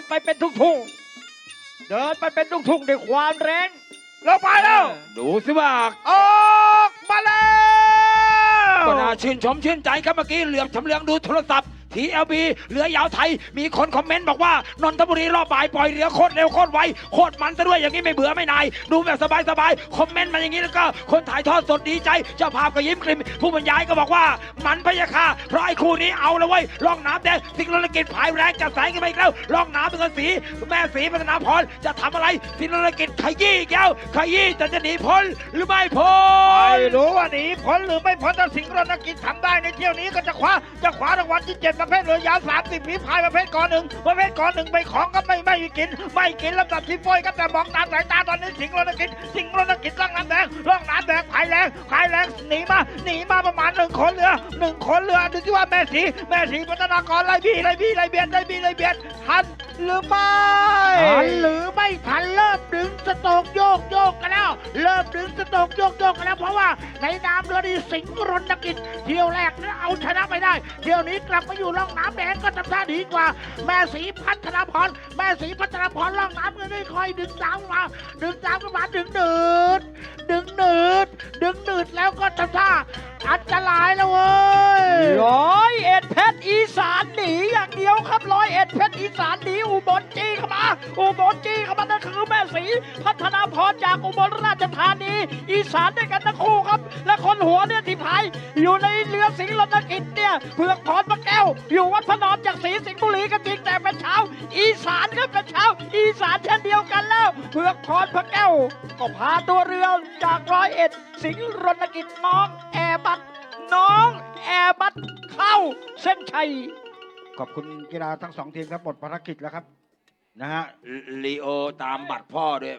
นไปเป็นทุ่งๆเดินไปเป็นทุ่งๆด้วยความแรงเราไปแล้วดูสิว่าออกมาแล้วก็น่าชื่นชมชื่นใจครับเมื่อกี้เหลือบชำเลืองดูโทรศัพท์ TLB เรือยาวไทย มีคนคอมเมนต์บอกว่านนทบุรีรอบบ่ายปล่อยเรือโคตรเร็วโคตรไวโคตรมันซะด้วยอย่างนี้ไม่เบื่อไม่นาย ดูแบบสบายๆคอมเมนต์มาอย่างนี้แล้วก็คนถ่ายทอดสดดีใจเจ้าภาพก็ยิ้มกลิ่มผู้บรรยายก็บอกว่ามันพยาคาเพราะไอ้คู่นี้เอาละเว้ยล่องน้ำแดงสิงห์รณกิจภายแรงจัดสายกันไปอีกแล้วล่องน้ำเป็นกันสีแม่สีพัฒนาพรจะทำอะไรสิงห์รณกิจขยี้อีกแล้วขยี้จะจะหนีพ้นหรือไม่พ้นไม่รู้ว่าหนีพ้นหรือไม่พ้นถ้าสิงห์รณกิจทำได้ในเที่ยวนี้ก็จะคว้าจะคว้ารางวัลที่เจ็ดประเภทเรือยาวสามสิบฝีพายประเภทก่อนหนึ่งประเภทก่อนหนึ่งไปของก็ไม่ไม่กิน ไม่กินลำดับที่โฟยก็แต่มองตามสายตาตอนนี้สิงห์รณกิจสิงห์รณกิจร่องน้ำแดงร่องน้ำแดงพายแรงพายแรงหนีมาหนีมาประมาณหนึ่งคนเรือหนึ่งคนเรือดูที่ว่าแม่สีแม่สีพัฒนากรไล่บี้ไล่บี้ไล่เบียดไล่บี้ไล่เบียดทันหรือไม่ทันหรือไม่ กโยกโยกกันแล้ว เริ่มดึงสโตกโยกโยกกันแล้ว เพราะว่าในน้ำเรือดีสิงห์รณกิจเที่ยวแรกนั้นเอาชนะไปได้ เที่ยวนี้กลับมาอยู่ร่องน้ำแดงก็ทำท่าดีกว่า แม่สีพัฒนาพรแม่สีพัฒนาพรร่องน้ำเงินไม่ค่อยดึงตามมาดึงตามกันมาดึงหนืดดึงหนืดดึงหนืดแล้วก็ทำท่าอันตรายแล้วเว้ยร้อยเอ็ดเพชรอีสานหนี อยเดียวครับร้อยเอ็ดเพชรอีสานหนีอุบลจีเข้ามา อุบลจีเข้ามานั่นคือแม่สีพัฒนาพรจากอุบลราชธานี อีสานด้วยกันทั้งคู่ครับ และคนหัวเนี่ยที่พายอยู่ในเรือสิงห์รณกิจเนี่ยเผือกพรพระแก้ว อยู่วัดพระนอนจากศรีสิงห์บุรีก็จริงแต่เป็นชาวอีสานก็เป็นชาวอีสานเช่นเดียวกันแล้วเผือกพรพระแก้ว ก็พาตัวเรือจากร้อยเอ็ด สิงห์รณกิจน้องแอร์บัตน้องแอร์บัตเข้าเส้นชัย ขอบคุณกีฬาทั้งสองทีมครับหมดภารกิจแล้วครับนะฮะลีโอตามบัตรพ่อด้วย